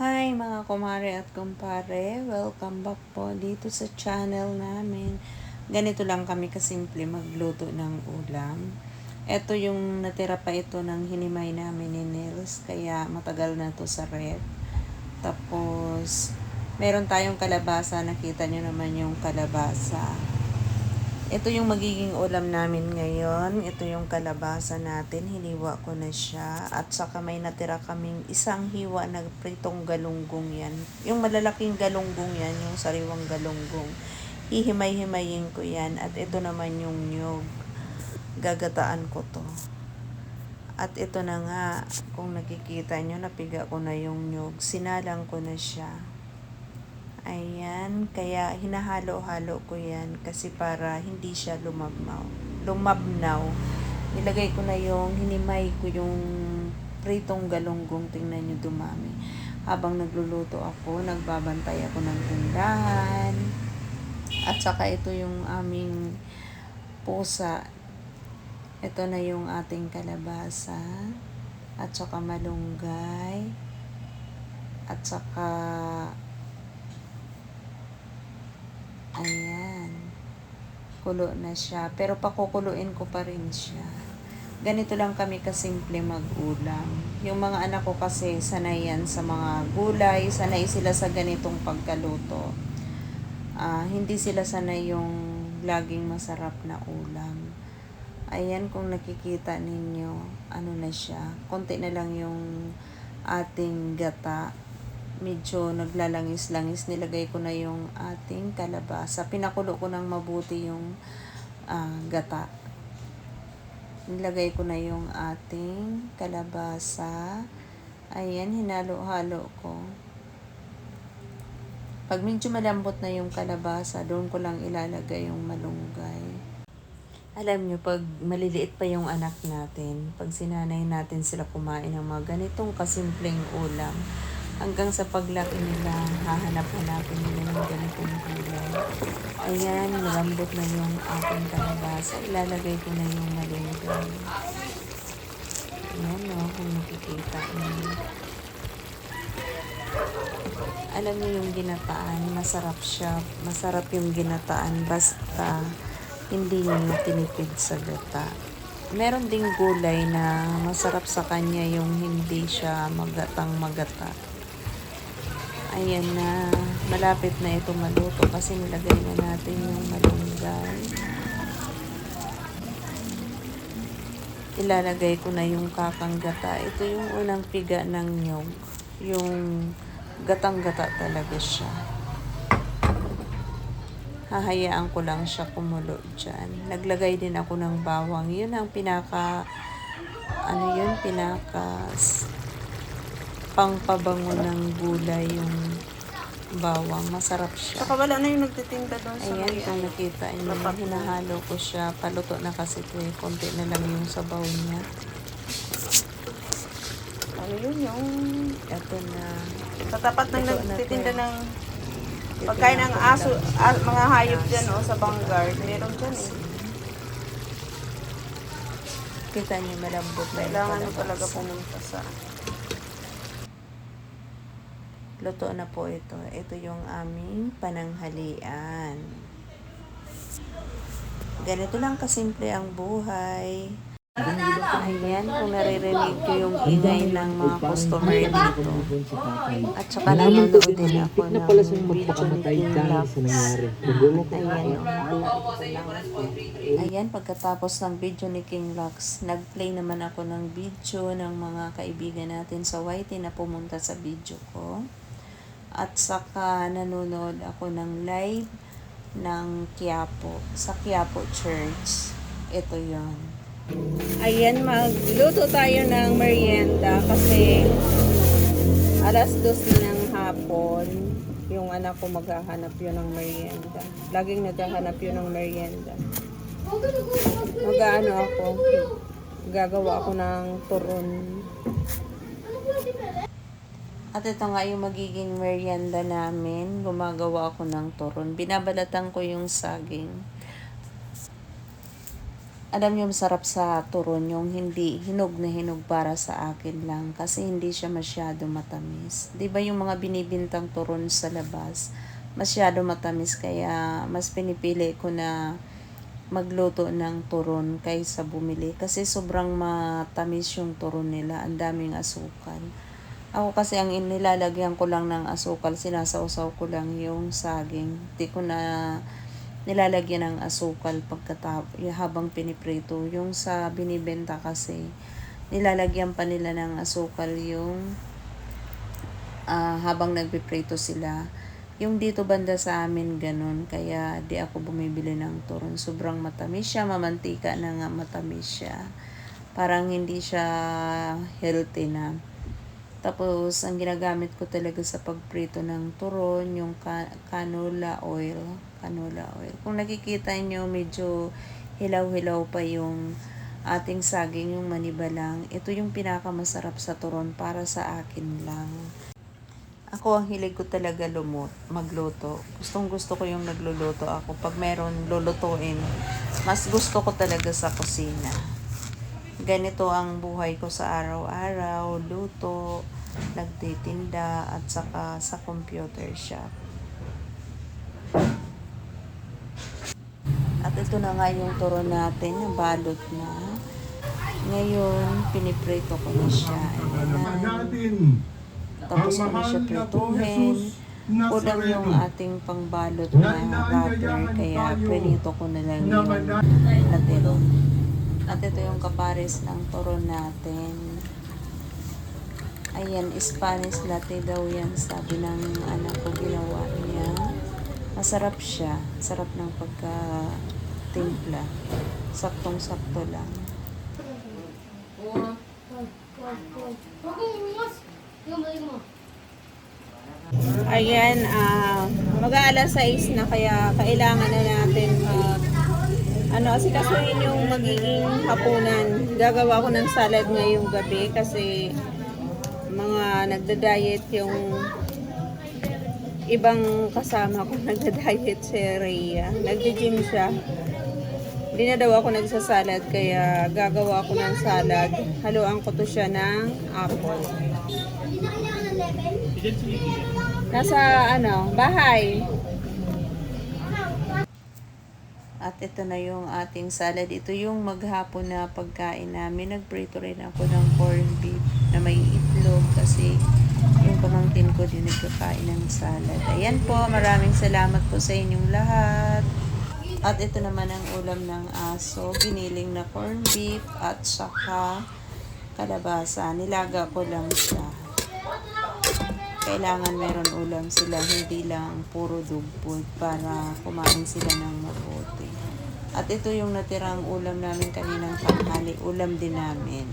Hi mga kumare at kumpare, welcome back po dito sa channel namin. Ganito lang kami kasimple magluto ng ulam. Ito yung natira pa ito ng hinimay namin ni Nils, kaya matagal na to sa red. Tapos, meron tayong kalabasa, nakita nyo naman yung kalabasa. Ito yung magiging ulam namin ngayon. Ito yung kalabasa natin. Hiniwa ko na siya. At saka may natira kaming isang hiwa na pritong galunggong yan. Yung malalaking galunggong yan, yung sariwang galunggong. Hihimay-himayin ko yan. At ito naman yung nyog. Gagataan ko to. At ito na nga, kung nakikita nyo, napiga ko na yung nyog. Sinalang ko na siya. Ayan, kaya hinahalo-halo ko yan kasi para hindi siya lumabnaw. Lumabnaw. Nilagay ko na yung, hinimay ko yung pritong galunggong. Tingnan nyo dumami. Habang nagluluto ako, nagbabantay ako ng tindahan. At saka ito yung aming pusa. Ito na yung ating kalabasa. At saka malunggay. At saka Ayan. Kulo na siya. Pero pakukuluin ko pa rin siya. Ganito lang kami kasimple mag-ulam. Yung mga anak ko kasi sanay yan sa mga gulay. Sanay sila sa ganitong pagkaluto. Ah, hindi sila sanay yung laging masarap na ulam. Ayan, kung nakikita ninyo, ano na siya. Konti na lang yung ating gata medyo naglalangis-langis, nilagay ko na yung ating kalabasa. Pinakulo ko ng mabuti yung uh, gata. Nilagay ko na yung ating kalabasa. Ayan, hinalo-halo ko. Pag medyo malambot na yung kalabasa, doon ko lang ilalagay yung malunggay. Alam nyo, pag maliliit pa yung anak natin, pag sinanay natin sila kumain ng mga ganitong kasimpleng ulam, hanggang sa paglaki nila, hahanap-hanapin nila yung ganitong gulay. Ayan, malambot na yung ating kalabasa. Ilalagay ko na yung malunggay. Ayan o, oh, kung nakikita niyo. Alam niyo yung ginataan, masarap siya. Masarap yung ginataan basta hindi niyo tinipid sa gata. Meron ding gulay na masarap sa kanya yung hindi siya magatang magata. Ayan na. Malapit na ito maluto kasi nilagay na natin yung malunggay. Ilalagay ko na yung kakang gata. Ito yung unang piga ng nyog. Yung gatang-gata talaga siya. Hahayaan ko lang siya kumulo dyan. Naglagay din ako ng bawang. Yun ang pinaka ano yun, pinaka pangpabango ng gulay yung bawang. Masarap siya. Saka wala na yung nagtitinda doon sa Ayan, may kung nakita niyo, Lapat. hinahalo ko siya. Paluto na kasi ito eh. Konti na lang yung sabaw niya. Ano yun yung Ito na. sa tapat ng Ito na nagtitinda to. ng Ito pagkain na ng po aso, lang. a- mga hayop dyan o sa Vanguard. Meron dyan eh. Kita niyo, malambot na yung Kailangan mo talaga pumunta sa Luto na po ito. Ito yung aming pananghalian. Ganito lang kasimple ang buhay. Ayan, kung naririnig ko yung ingay ng mga customer dito. At saka nanonood din ako ng video ni King ko Ayan. Ayan, pagkatapos ng video ni King Lux, nag-play naman ako ng video ng mga kaibigan natin sa YT na pumunta sa video ko. At saka nanonood ako ng live ng Quiapo, sa Quiapo Church. Ito yon. Ayan, magluto tayo ng merienda kasi alas dos ng hapon. Yung anak ko maghahanap yun ng merienda. Laging naghahanap yun ng merienda. Mag-ano ako, gagawa ako ng turon. At ito nga yung magiging merienda namin. Gumagawa ako ng turon. Binabalatan ko yung saging. alam niyo masarap sa turon yung hindi hinog na hinog para sa akin lang kasi hindi siya masyado matamis. 'Di ba yung mga binibintang turon sa labas masyado matamis kaya mas pinipili ko na magluto ng turon kaysa bumili kasi sobrang matamis yung turon nila, ang daming asukal. Ako kasi ang inilalagyan ko lang ng asukal, sinasawsaw ko lang yung saging. Hindi ko na nilalagyan ng asukal pagkatap habang piniprito. Yung sa binibenta kasi, nilalagyan pa nila ng asukal yung ah, habang nagpiprito sila. Yung dito banda sa amin ganun, kaya di ako bumibili ng turon. Sobrang matamis siya, mamantika na nga matamis siya. Parang hindi siya healthy na. Tapos, ang ginagamit ko talaga sa pagprito ng turon, yung ca- canola oil. Canola oil. Kung nakikita nyo, medyo hilaw-hilaw pa yung ating saging, yung manibalang. Ito yung pinakamasarap sa turon para sa akin lang. Ako, ang hilig ko talaga lumot, magluto. Gustong gusto ko yung nagluluto ako. Pag meron lulutuin, mas gusto ko talaga sa kusina. Ganito ang buhay ko sa araw-araw, luto, nagtitinda, at saka sa computer shop. At ito na nga yung turo natin, nabalot na. Ngayon, piniprito ko na siya. Ayan. Tapos ko na siya prituhin. Kulang yung ating pangbalot na wrapper, kaya prinito ko na lang yung natiro. At ito yung kapares ng toro natin. Ayan, Spanish latte daw yan, sabi ng anak ko ginawa niya. Masarap siya. Sarap ng pagka-timpla. Saktong-sakto lang. Ayan, ah mag-aalas 6 na kaya kailangan na natin mag ano, asikasuhin yung magiging hapunan. Gagawa ko ng salad ngayong gabi kasi mga nagda-diet yung ibang kasama ko nagda-diet si Rhea. Nagdi-gym siya. Hindi na daw ako nagsasalad kaya gagawa ko ng salad. Haluan ko to siya ng apple. Nasa ano, bahay. At ito na yung ating salad. Ito yung maghapon na pagkain namin. Nagprito rin ako ng corned beef na may itlog kasi yung pamangkin ko din nagkakain ng salad. Ayan po, maraming salamat po sa inyong lahat. At ito naman ang ulam ng aso. Giniling na corned beef at saka kalabasa. Nilaga ko lang siya kailangan meron ulam sila, hindi lang puro dog para kumain sila ng mabuti. At ito yung natirang ulam namin kaninang tanghali, ulam din namin.